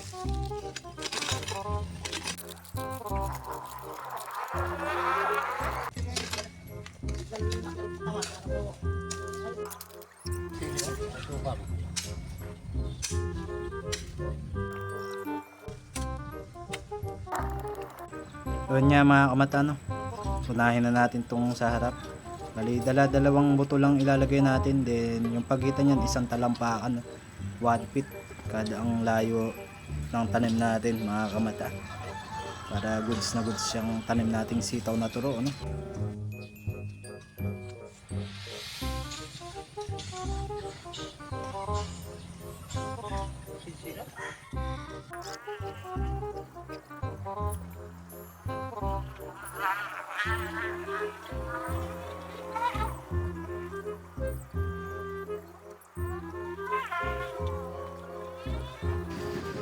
Yun nga mga kamatano. Punahin na natin tong sa harap. Bali, dala dalawang buto lang ilalagay natin. Then, yung pagitan niyan, isang talampakan. 1 feet. Kada ang layo ng tanim natin mga kamata. Para goods na goods siyang tanim nating sitaw na turo. No?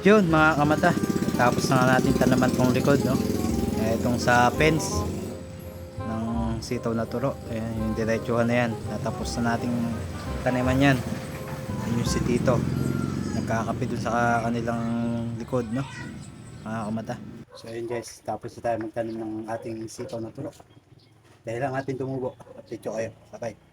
Yun mga kamata. Tapos na natin tanaman tong likod. No? Eh, itong sa fence ng sitaw na turo. Ayan, yung diretsuhan na yan. Natapos na nating taniman yan. Yun yung si Tito. Nagkakape dun sa kanilang likod. No? Mga kamata. So ayun guys, tapos na tayo magtanim ng ating sitaw na turo. Dahil lang ating tumubo. Ko kayo. Bye-bye.